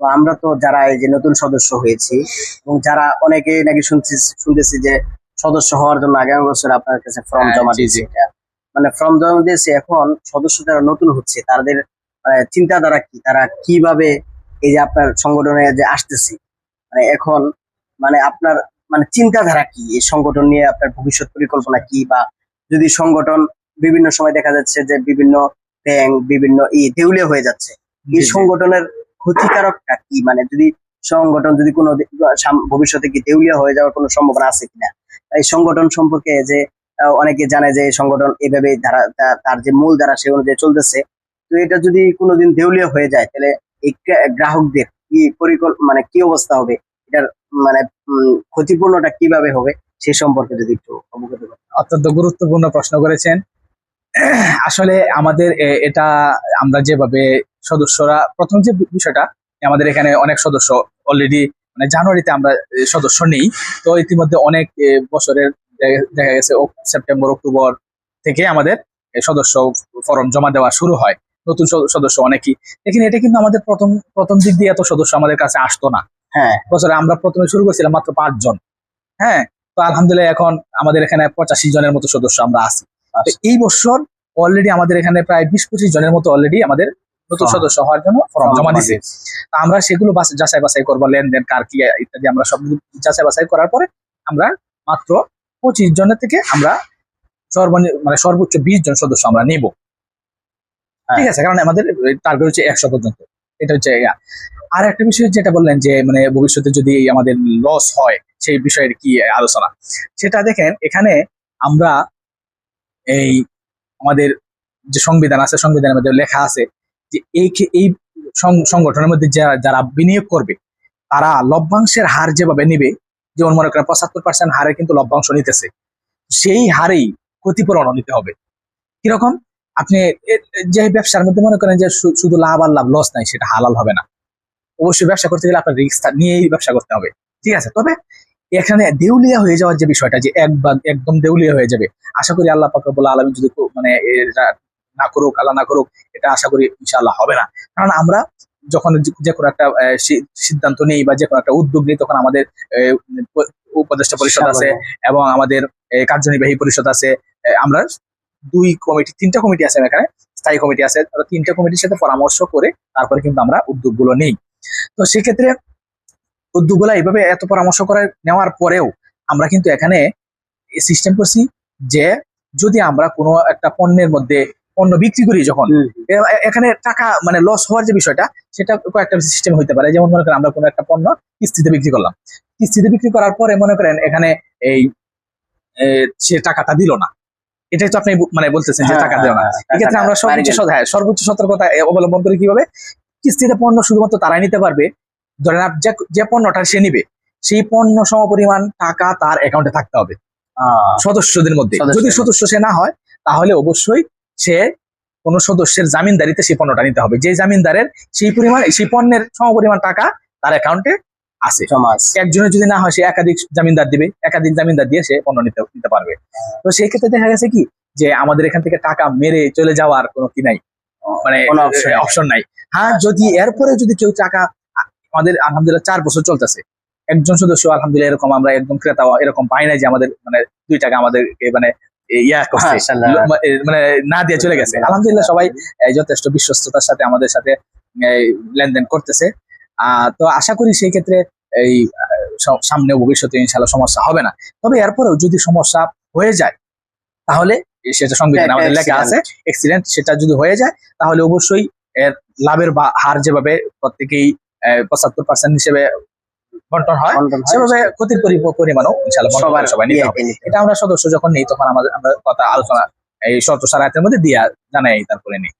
আমরা তো যারা এই যে নতুন সদস্য হয়েছি এবং যারা অনেকে নাকি শুনছি শুনতেছি যে সদস্য হওয়ার জন্য আগামী বছর আপনার কাছে ফর্ম হ্যাঁ, জমা দিয়েছে মানে ফর্ম জমা দিয়েছে এখন সদস্য যারা নতুন হচ্ছে তাদের মানে, চিন্তাধারা কি? তারা কীভাবে এই যে আপনার সংগঠনে যে আসতেছে? মানে এখন মানে আপনার মানে চিন্তাধারা কি? এই সংগঠন নিয়ে আপনার ভবিষ্যৎ পরিকল্পনা কি? বা যদি সংগঠন বিভিন্ন সময় দেখা যাচ্ছে যে বিভিন্ন ব্যাংক বিভিন্ন ই দেউলিয়া হয়ে যাচ্ছে এই। সংগঠনের ক্ষতিকারকটা কি? মানে যদি সংগঠন যদি কোনো ভবিষ্যতে কি দেউলিয়া হয়ে যাওয়ার কোনো সম্ভাবনা আছে কিনা? এই সংগঠন সম্পর্কে যে অনেকে জানে যে সংগঠন এভাবে ধারা তার যে মূল ধারা সে অনুযায়ী চলতেছে। তো এটা যদি কোনোদিন দেউলিয়া হয়ে যায়, তাহলে এই গ্রাহকদের কি পরিকল্প মানে কি অবস্থা হবে? এটার মানে ক্ষতিপূর্ণটা কীভাবে হবে? সে সম্পর্কে যদি একটু অবগত অত্যন্ত গুরুত্বপূর্ণ প্রশ্ন করেছেন। আসলে আমাদের এটা আমরা যেভাবে সদস্যরা প্রথম যে বিষয়টা আমাদের এখানে অনেক সদস্য অলরেডি মানে জানুয়ারিতে আমরা সদস্য নেই। তো ইতিমধ্যে অনেক বছরের দেখা গেছে সেপ্টেম্বর অক্টোবর থেকে আমাদের সদস্য ফর্ম জমা দেওয়া শুরু হয়। নতুন সদস্য অনেকই। দেখেন এটা কিন্তু আমাদের প্রথম প্রথম দিক দিয়ে এত সদস্য আমাদের কাছে আসতো না। হ্যাঁ। বছরে আমরা প্রথমে শুরু করেছিলাম মাত্র পাঁচজন। হ্যাঁ? তো আলহামদুলিল্লাহ এখন আমাদের এখানে পঁচাশি জনের মতো সদস্য আমরা আছি। এই বছর অলরেডি আমাদের এখানে প্রায় বিশ পঁচিশ জনের মতো অলরেডি আমাদের নতুন সদস্য হওয়ার জন্য ফর্ম জমা দিছে তো আমরা সেগুলো যাচাই বাছাই করব লেনদেন কার কি ইত্যাদি আমরা সব যাচাই বাছাই করার পরে আমরা মাত্র পঁচিশ জনের থেকে আমরা সর্বনিম্ন মানে সর্বোচ্চ বিশ জন সদস্য আমরা নিব। ঠিক আছে কারণ আমাদের টার্গেট হচ্ছে একশো পর্যন্ত। এটা হচ্ছে আর একটা বিষয় যেটা বললেন যে মানে ভবিষ্যতে যদি আমাদের লস হয় সেই বিষয়ের কি আলোচনা? সেটা দেখেন এখানে আমরা এই আমাদের যে সংবিধান আছে, সংবিধানের মধ্যে লেখা আছে যে এই এই সংগঠনের মধ্যে যারা যারা বিনিয়োগ করবে, তারা লভ্যাংশের হার যেভাবে নেবে, যেমন মনে করেন পঁচাত্তর পার্সেন্ট হারে কিন্তু লভ্যাংশ নিতেছে, সেই হারেই ক্ষতিপূরণ নিতে হবে। কীরকম? আপনি যে ব্যবসার মধ্যে মনে করেন যে শুধু লাভ আর লাভ লস নাই, সেটা হালাল হবে না। অবশ্যই ব্যবসা করতে গেলে আপনার রিস্ক নিয়েই ব্যবসা করতে হবে। ঠিক আছে? তবে এখানে দেউলিয়া হয়ে যাওয়ার যে বিষয়টা যে এক বা একদম দেউলিয়া হয়ে যাবে আশা করি আল্লাহ পাক রব্বুল আলমী যদি মানে না করুক আল্লাহ না করুক এটা আশা করি ইনশাআল্লাহ হবে না। কারণ আমরা যখন যে- কোনো একটা সিদ্ধান্ত নেই বা যে কোনো একটা উদ্যোগ নেই তখন আমাদের উপদেষ্টা পরিষদ আছে এবং আমাদের কার্যনির্বাহী পরিষদ আছে আমরা দুই কমিটি তিনটা কমিটি আছে এখানে স্থায়ী কমিটি আছে তিনটা কমিটির সাথে পরামর্শ করে তারপরে কিন্তু আমরা উদ্যোগগুলো নেই। তো সেক্ষেত্রে উদ্যোগগুলো এইভাবে এত পরামর্শ করে নেওয়ার পরেও আমরা কিন্তু এখানে সিস্টেম করছি যে যদি আমরা কোনো একটা পণ্যের মধ্যে পণ্য বিক্রি করি যখন এখানে টাকা মানে লস হওয়ার যে বিষয়টা সেটা কয়েকটা সিস্টেম হতে পারে। যেমন মনে করেন আমরা কোনো একটা পণ্য কিস্তিতে বিক্রি করলাম। কিস্তিতে বিক্রি করার পরে মনে করেন এখানে এই সে টাকাটা দিল না। এটাই তো আপনি মানে বলতেছেন যে হ্যাঁ, টাকা দেও না। হ্যাঁ, হ্যাঁ, এক্ষেত্রে আমরা সর্বোচ্চ সর্বোচ্চ সতর্কতা অবলম্বন করি কীভাবে? কিস্তিতে পণ্য শুধুমাত্র তারাই নিতে পারবে ধরেন যে পণ্যটা সে নিবে সেই পণ্য সমপরিমাণ টাকা তার অ্যাকাউন্টে থাকতে হবে। সদস্যদের মধ্যে। যদি সদস্য সে না হয় তাহলে অবশ্যই সে কোন সদস্যের জামিনদারিতে সেই পণ্যটা নিতে হবে। যে জামিনদারের সেই পরিমাণ সেই পণ্যের সমপরিমাণ টাকা তার অ্যাকাউন্টে আছে। একজনের যদি না হয় সে একাধিক জামিনদার দিবে একাধিক জামিনদার দিয়ে সে পণ্য নিতে নিতে পারবে। তো সেই ক্ষেত্রে দেখা গেছে কি যে আমাদের এখান থেকে টাকা মেরে চলে যাওয়ার কোনো কি নাই? মানে অপশন নাই। হ্যাঁ যদি এরপরে যদি কেউ টাকা আমাদের আলহামদুলিল্লাহ চার বছর চলতেছে। একজন সদস্য আলহামদুলিল্লাহ এরকম আমরা একদম ক্রেতা এরকম পাই নাই যে আমাদের মানে দুই টাকা আমাদের মানে ইয়া করছে। মানে না দিয়ে চলে গেছে। আলহামদুলিল্লাহ সবাই যথেষ্ট বিশ্বস্ততার সাথে আমাদের সাথে লেনদেন করতেছে। আহ, তো আশা করি সেই ক্ষেত্রে এই সামনে ভবিষ্যতে ইনশাল্লাহ সমস্যা হবে না। তবে এরপরেও যদি সমস্যা হয়ে যায় তাহলে সেটা সংবিধান আমাদের লেখা আছে এক্সিডেন্ট সেটা যদি হয়ে যায় তাহলে অবশ্যই এর লাভের বা হার যেভাবে প্রত্যেকেই পঁচাত্তর পার্সেন্ট হিসেবে বন্টন হয়। সেভাবে ক্ষতির পরি- পরিমাণও ইনশাল্লাহ বন্টন সবাই নিতে নিতে হবে। এটা আমরা সদস্য যখন নেই তখন আমাদের আমরা কথা আলোচনা এই শর্ত সারাতের মধ্যে দিয়া জানাই তারপরে নেই।